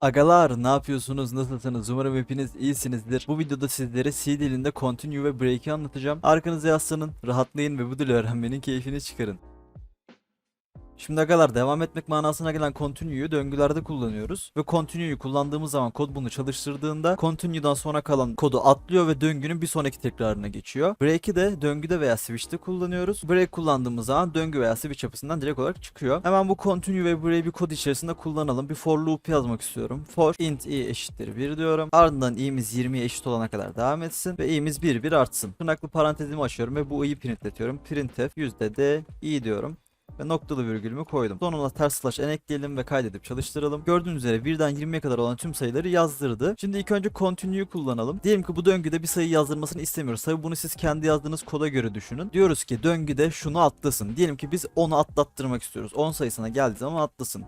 Agalar ne yapıyorsunuz nasılsınız umarım hepiniz iyisinizdir. Bu videoda sizlere C dilinde continue ve break'i anlatacağım. Arkanıza yaslanın rahatlayın ve bu dili öğrenmenin keyfini çıkarın. Şimdi agalar devam etmek manasına gelen continue'yu döngülerde kullanıyoruz. Ve continue'yu kullandığımız zaman kod bunu çalıştırdığında continue'dan sonra kalan kodu atlıyor ve döngünün bir sonraki tekrarına geçiyor. Break'i de döngüde veya switch'te kullanıyoruz. Break kullandığımız zaman döngü veya switch yapısından direkt olarak çıkıyor. Hemen bu continue ve break'i bir kod içerisinde kullanalım. Bir for loop yazmak istiyorum. For int i eşittir 1 diyorum. Ardından i'miz 20'ye eşit olana kadar devam etsin ve i'miz 1 1 artsın. Tırnaklı parantezimi açıyorum ve bu i'yi printletiyorum. Printf d i diyorum ve noktalı virgülümü koydum. Sonuna ters slash n ekleyelim ve kaydedip çalıştıralım. Gördüğünüz üzere birden 20'ye kadar olan tüm sayıları yazdırdı. Şimdi ilk önce continue'yu kullanalım. Diyelim ki bu döngüde bir sayı yazdırmasını istemiyoruz. Tabi bunu siz kendi yazdığınız koda göre düşünün. Diyoruz ki döngüde şunu atlasın. Diyelim ki biz 10'u atlattırmak istiyoruz. 10 sayısına geldiği zaman atlasın.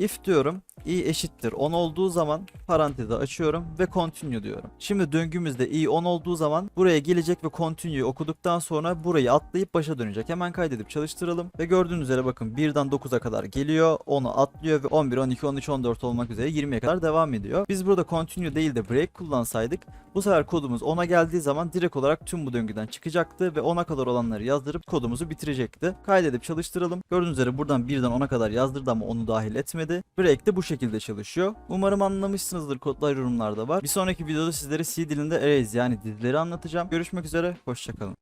If diyorum i eşittir 10 olduğu zaman parantezi açıyorum ve continue diyorum. Şimdi döngümüzde i 10 olduğu zaman buraya gelecek ve continue'yu okuduktan sonra burayı atlayıp başa dönecek. Hemen kaydedip çalıştıralım ve gördüğünüz üzere bakın 1'den 9'a kadar geliyor. 10'u atlıyor ve 11, 12, 13, 14 olmak üzere 20'ye kadar devam ediyor. Biz burada continue değil de break kullansaydık bu sefer kodumuz 10'a geldiği zaman direkt olarak tüm bu döngüden çıkacaktı ve 10'a kadar olanları yazdırıp kodumuzu bitirecekti. Kaydedip çalıştıralım. Gördüğünüz üzere buradan 1'den 10'a kadar yazdırdı ama onu dahil etmedi. Break de bu şekilde çalışıyor. Umarım anlamışsınızdır. Kodlar yorumlarda var. Bir sonraki videoda sizlere C dilinde arrays yani dizileri anlatacağım. Görüşmek üzere. Hoşçakalın.